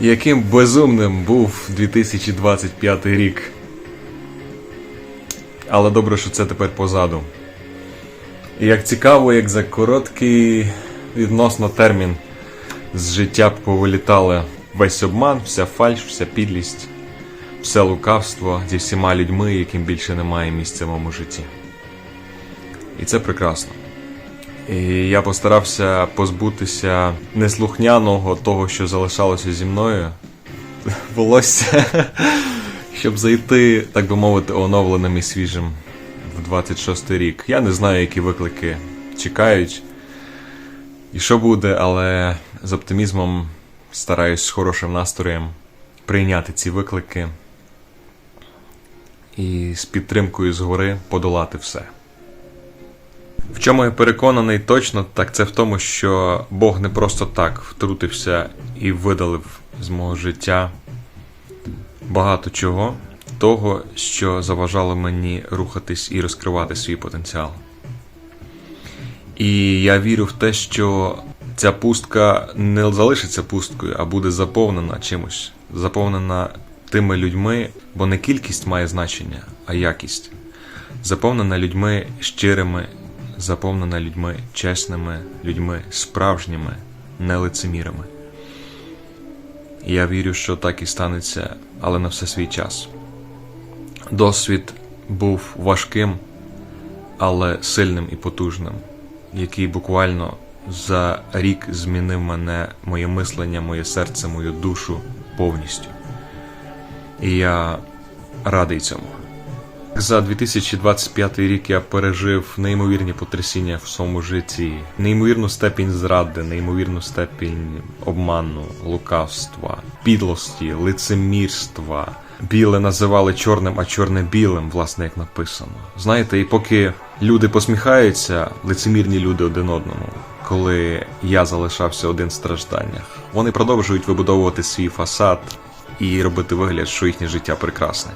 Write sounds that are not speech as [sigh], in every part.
Яким безумним був 2025 рік. Але добре, що це тепер позаду. І як цікаво, як за короткий відносно термін з життя повилітали весь обман, вся фальш, вся підлість, все лукавство зі всіма людьми, яким більше немає місця в моєму житті. І це прекрасно. І я постарався позбутися неслухняного того, що залишалося зі мною. [laughs] Волосся, [laughs] щоб зайти, так би мовити, оновленим і свіжим в 26 рік. Я не знаю, які виклики чекають і що буде, але з оптимізмом стараюсь з хорошим настроєм прийняти ці виклики і з підтримкою згори подолати все. В чому я переконаний точно, так це в тому, що Бог не просто так втрутився і видалив з мого життя багато чого, того, що заважало мені рухатись і розкривати свій потенціал. І я вірю в те, що ця пустка не залишиться пусткою, а буде заповнена чимось, заповнена тими людьми, бо не кількість має значення, а якість. Заповнена людьми щирими, заповнена людьми чесними, людьми справжніми, не лицемірами. Я вірю, що так і станеться, але на все свій час. Досвід був важким, але сильним і потужним, який буквально за рік змінив мене, моє мислення, моє серце, мою душу повністю. І я радий цьому. За 2025 рік я пережив неймовірні потрясіння в своєму житті, неймовірну степінь зради, неймовірну степінь обману, лукавства, підлості, лицемірства. Біле називали чорним, а чорне білим, власне, як написано. Знаєте, і поки люди посміхаються, лицемірні люди один одному, коли я залишався один в стражданнях, вони продовжують вибудовувати свій фасад і робити вигляд, що їхнє життя прекрасне.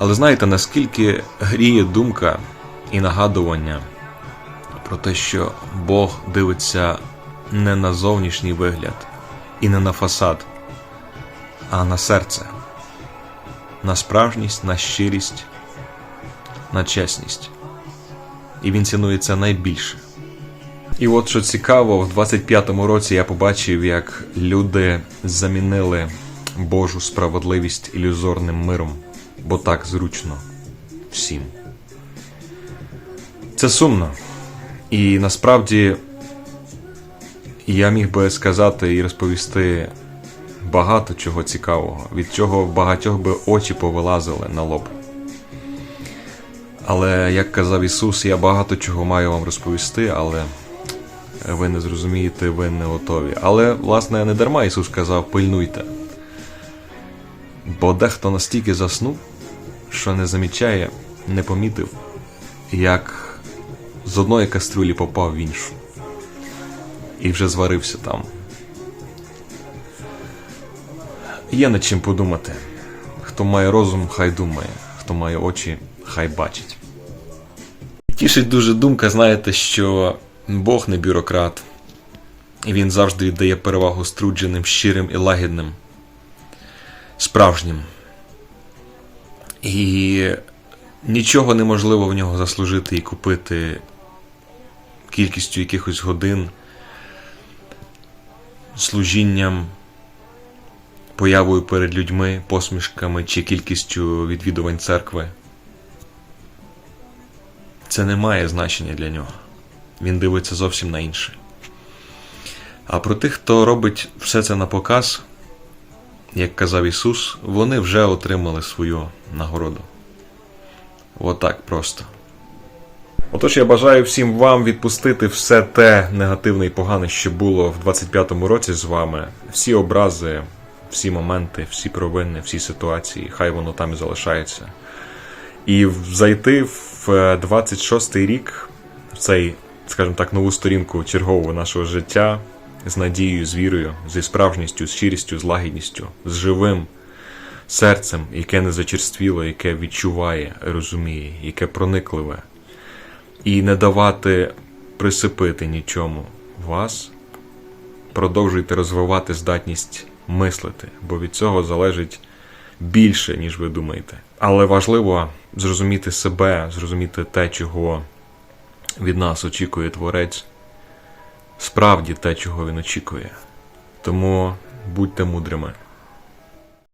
Але знаєте, наскільки гріє думка і нагадування про те, що Бог дивиться не на зовнішній вигляд і не на фасад, а на серце, на справжність, на щирість, на чесність. І він цінує це найбільше. І от що цікаво, в 25-му році я побачив, як люди замінили Божу справедливість ілюзорним миром бо так зручно всім. Це сумно. І насправді я міг би сказати і розповісти багато чого цікавого, від чого багатьох би очі повилазили на лоб. Але, як казав Ісус, я багато чого маю вам розповісти, але ви не зрозумієте, ви не готові. Але, власне, не дарма Ісус казав, пильнуйте. Бо дехто настільки заснув, що не замічає, не помітив, як з одної каструлі попав в іншу. І вже зварився там. Є над чим подумати. Хто має розум, хай думає, хто має очі, хай бачить. Тішить дуже думка, знаєте, що Бог не бюрократ, і він завжди віддає перевагу струдженим, щирим і лагідним, справжнім. І нічого неможливо в нього заслужити і купити кількістю якихось годин, служінням, появою перед людьми, посмішками чи кількістю відвідувань церкви. Це не має значення для нього. Він дивиться зовсім на інше. А про тих, хто робить все це на показ, як казав Ісус, вони вже отримали свою нагороду. Отак просто. Отож, я бажаю всім вам відпустити все те негативне і погане, що було в 25-му році з вами. Всі образи, всі моменти, всі провини, всі ситуації, хай воно там і залишається. І зайти в 26-й рік, в цей, скажімо так, нову сторінку чергового нашого життя з надією, з вірою, зі справжністю, з щирістю, з лагідністю, з живим серцем, яке не зачерствіло, яке відчуває, розуміє, яке проникливе, і не давати присипити нічому вас, продовжуйте розвивати здатність мислити, бо від цього залежить більше, ніж ви думаєте. Але важливо зрозуміти себе, зрозуміти те, чого від нас очікує Творець, справді те, чого він очікує. Тому будьте мудрими.